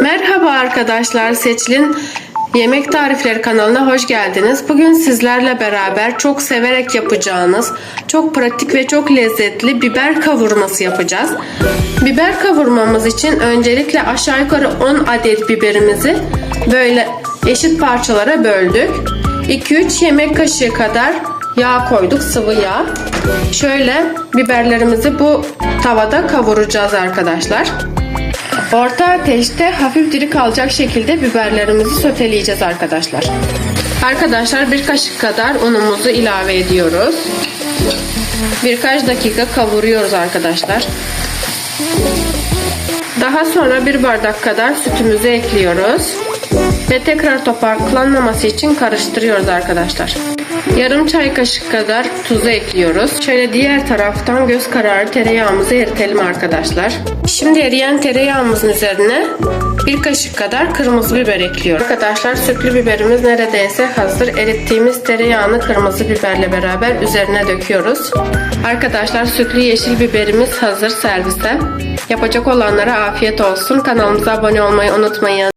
Merhaba arkadaşlar, Seçil'in Yemek Tarifleri kanalına hoş geldiniz. Bugün sizlerle beraber çok severek yapacağınız, çok pratik ve çok lezzetli biber kavurması yapacağız. Biber kavurmamız için öncelikle aşağı yukarı 10 adet biberimizi böyle eşit parçalara böldük. 2-3 yemek kaşığı kadar yağ koyduk, sıvı yağ. Şöyle biberlerimizi bu tavada kavuracağız arkadaşlar. Orta ateşte hafif diri kalacak şekilde biberlerimizi soteleyeceğiz arkadaşlar. Arkadaşlar bir kaşık kadar unumuzu ilave ediyoruz. Birkaç dakika kavuruyoruz arkadaşlar. Daha sonra bir bardak kadar sütümüzü ekliyoruz. Ve tekrar topaklanmaması için karıştırıyoruz arkadaşlar. Yarım çay kaşık kadar tuzu ekliyoruz. Şöyle diğer taraftan göz kararı tereyağımızı eritelim arkadaşlar. Şimdi eriyen tereyağımızın üzerine bir kaşık kadar kırmızı biber ekliyorum. Arkadaşlar sütlü biberimiz neredeyse hazır. Erittiğimiz tereyağını kırmızı biberle beraber üzerine döküyoruz. Arkadaşlar sütlü yeşil biberimiz hazır servise. Yapacak olanlara afiyet olsun. Kanalımıza abone olmayı unutmayın.